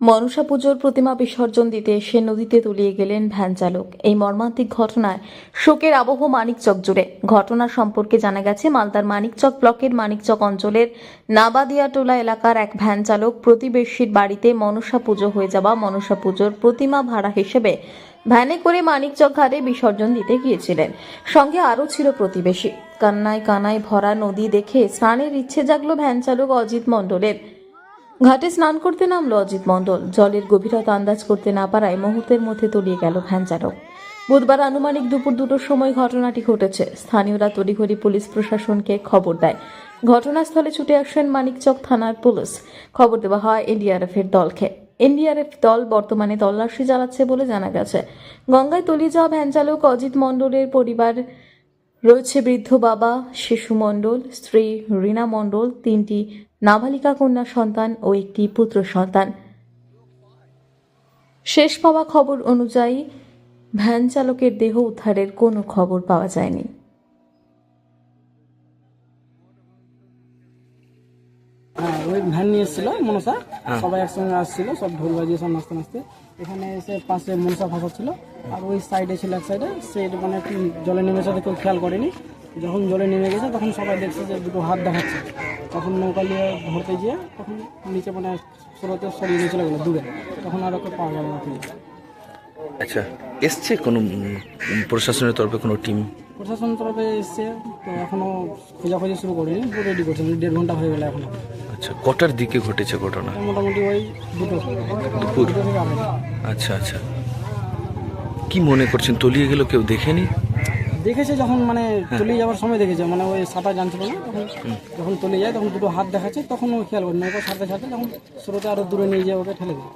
মনসা পুজোর প্রতিমা বিসর্জন দিতে এসে নদীতে তলিয়ে গেলেন ভ্যান চালক। এই মর্মান্তিক ঘটনায় শোকের আবহ মানিকচক জুড়ে। ঘটনা সম্পর্কে জানা গেছে, মালদার মানিকচক ব্লকের মানিকচক অঞ্চলের নাবাদিয়াটোলা এলাকার এক ভ্যান চালক প্রতিবেশীর বাড়িতে মনসা পুজো হয়ে যাওয়া মনসা পুজোর প্রতিমা ভাড়া হিসেবে ভ্যানে করে মানিকচক ঘাটে বিসর্জন দিতে গিয়েছিলেন। সঙ্গে আরও ছিল প্রতিবেশী। কান্নায় কানায় ভরা নদী দেখে স্নানের ইচ্ছে জাগলো ভ্যান চালক অজিত মণ্ডলের। ঘাটে স্নান করতে নামলো অজিত মণ্ডল। জলের গভীরতা আন্দাজ করতে না পারায় মুহূর্তের মধ্যে তলিয়ে গেল ভ্যান চালক। বুধবার আনুমানিক দুপুর দুটোর সময় ঘটনাটি ঘটেছে। স্থানীয়রা তড়িঘড়ি পুলিশ প্রশাসনকে খবর দেয়। ঘটনাস্থলে ছুটে আসেন মানিকচক থানার পুলিশ। খবর দেওয়া হয় এনডিআরএফ এর দলকে। এনডিআরএফ দল বর্তমানে তল্লাশি চালাচ্ছে বলে জানা গেছে। গঙ্গায় তলিয়ে যাওয়া ভ্যান চালক অজিত মণ্ডলের পরিবার রয়েছে বৃদ্ধ বাবা, শিশু মণ্ডল, স্ত্রী রীনা মণ্ডল, তিনটি নাবালিকা কন্যা সন্তান ও একটি পুত্র সন্তান। শেষ পাওয়া খবর অনুযায়ী ভ্যান চালকের দেহ উদ্ধারের কোনো খবর পাওয়া যায়নি। হ্যাঁ ওই ভ্যান নিয়ে এসেছিল মনসা সবাই একসঙ্গে আসছিল সব ঢোল বাজিয়ে সব নাচতে নাচতে। এখানে এসে পাশে মনসা ফাঁসা ছিল। আর ওই সাইডে ছিল এক সাইডে সে মানে একটু জলে নেমেছে কেউ খেয়াল করেনি। যখন জলে নেমে গেছে তখন সবাই দেখছে যে দুটো হাত দেখাচ্ছে। তখন নৌকা নিয়ে ধরতে গিয়ে তখন নিচে মানে স্রোতে সরিয়ে নিয়ে চলে গেলো দূরে তখন আর ওকে পাওয়া গেল না। আচ্ছা এসছে কোনো প্রশাসনের তরফে কোনো টিম প্রশাসন তরফে এসছে তো এখনও খোঁজাখুঁজি শুরু করেনি রেডি করছে মানে দেড় ঘণ্টা হয়ে গেল এখনও। আচ্ছা কটার দিকে ঘটেছে ঘটনা? মোটামুটি ওই দুটো। দুপুর। আচ্ছা আচ্ছা। কি মনে করছেন তলিয়ে গেল কেউ দেখেনি? দেখেছে যখন মানে তলিয়ে যাওয়ার সময় দেখেছে মানে ওই সাঁতার জানছিল না তখন যখন তলিয়ে যায় তখন দুটো হাত দেখাচ্ছে তখন ও খেয়াল করে নৌকা সাথে ছাড়তে তখন স্রোতে আরও দূরে নিয়ে যায় ওকে ঠেলে দেয়।